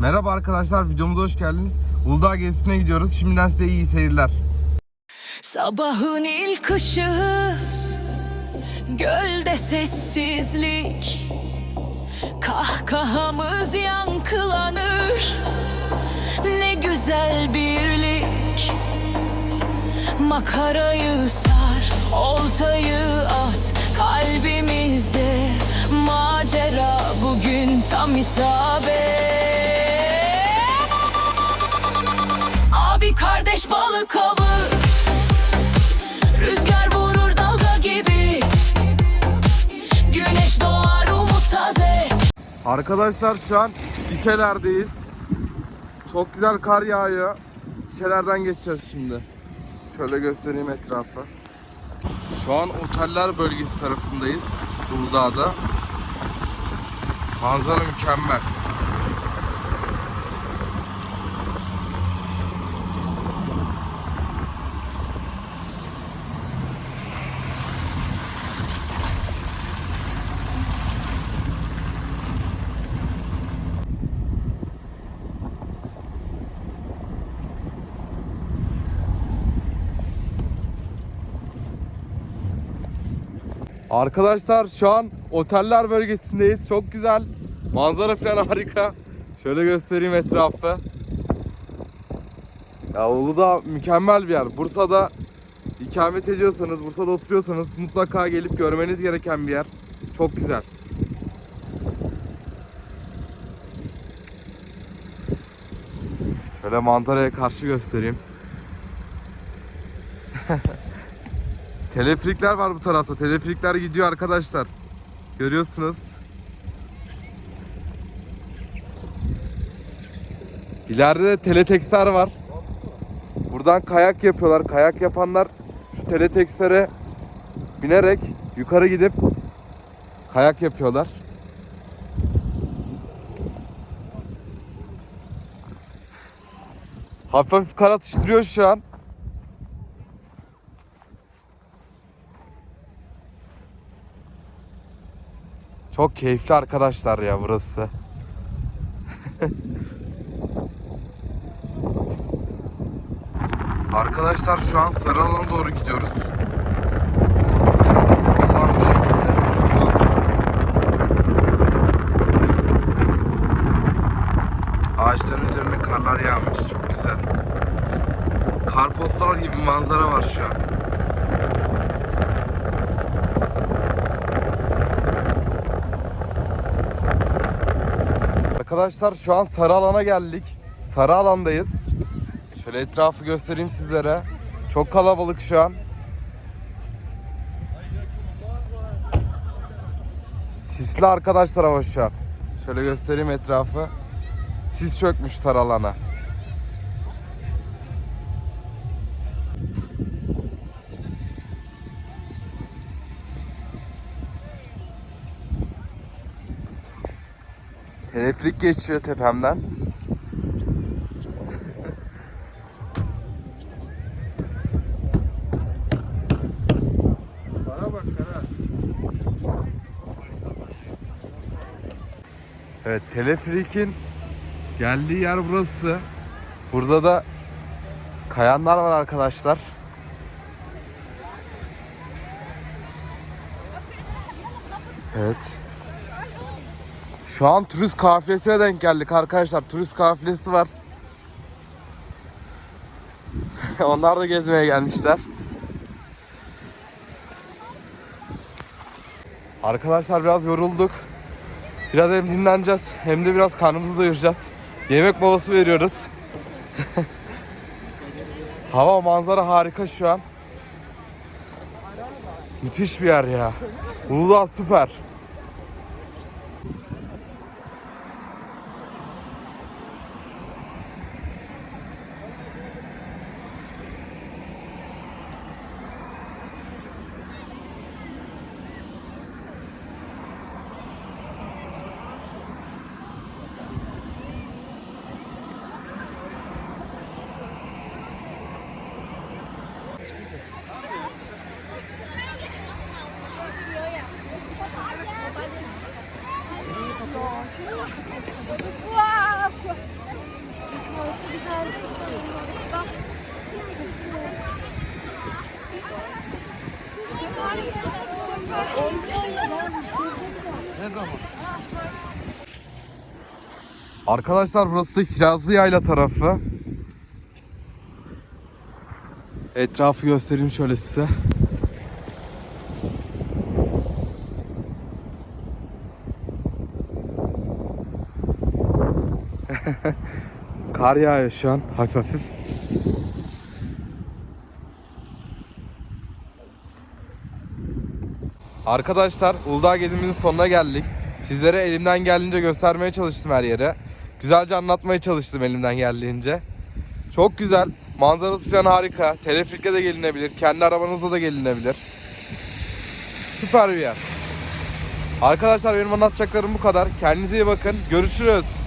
Merhaba arkadaşlar videomuza hoş geldiniz. Uludağ gezisine gidiyoruz. Şimdiden size iyi seyirler. Sabahın ilk ışığı Gölde sessizlik Kahkahamız yankılanır Ne güzel birlik Makarayı sar Oltayı at Kalbimizde Macera bugün tam isabet Kardeş balık avı Rüzgar vurur dalga gibi Güneş doğar umut taze Arkadaşlar şu an gişelerdeyiz. Çok güzel kar yağıyor. Gişelerden geçeceğiz şimdi. Şöyle göstereyim etrafı. Şu an oteller bölgesi tarafındayız. Uludağ'da. Manzara mükemmel. Arkadaşlar şu an oteller bölgesindeyiz. Çok güzel. Manzara falan harika. Şöyle göstereyim etrafı. Ya Uludağ mükemmel bir yer. Bursa'da ikamet ediyorsanız, Bursa'da oturuyorsanız mutlaka gelip görmeniz gereken bir yer. Çok güzel. Şöyle manzaraya karşı göstereyim. Teleferikler var bu tarafta. Teleferikler gidiyor arkadaşlar. Görüyorsunuz. İleride de teleteksler var. Buradan kayak yapıyorlar. Kayak yapanlar şu teletekslere binerek yukarı gidip kayak yapıyorlar. Hafif kar atıştırıyor şu an. Çok keyifli arkadaşlar ya burası. arkadaşlar şu an Sarıalan'a doğru gidiyoruz. Ağaçların üzerine karlar yağmış. Çok güzel. Karpostal gibi manzara var şu an. Arkadaşlar şu an sarı alana geldik. Sarı alandayız. Şöyle etrafı göstereyim sizlere. Çok kalabalık şu an. Sisli arkadaşlar ama şu an. Şöyle göstereyim etrafı. Sis çökmüş sarı alana. Teleferik geçiyor tepemden. Evet, teleferik'in geldiği yer burası. Burada da kayanlar var arkadaşlar. Evet. Şu an turist kafilesine denk geldik arkadaşlar. Turist kafilesi var. Onlar da gezmeye gelmişler. Arkadaşlar biraz yorulduk. Biraz hem dinleneceğiz hem de biraz karnımızı doyuracağız. Yemek molası veriyoruz. Hava manzara harika şu an. Müthiş bir yer ya. Uludağ süper. Arkadaşlar burası da Kirazlı Yayla tarafı. Etrafı göstereyim şöyle size. Kar yağıyor şu an hafif hafif. Arkadaşlar Uludağ gezimizin sonuna geldik. Sizlere elimden geldiğince göstermeye çalıştım her yere. Güzelce anlatmaya çalıştım elimden geldiğince. Çok güzel. Manzarası falan harika. Teleferikle de gelinebilir. Kendi arabanızla da gelinebilir. Süper bir yer. Arkadaşlar benim anlatacaklarım bu kadar. Kendinize iyi bakın. Görüşürüz.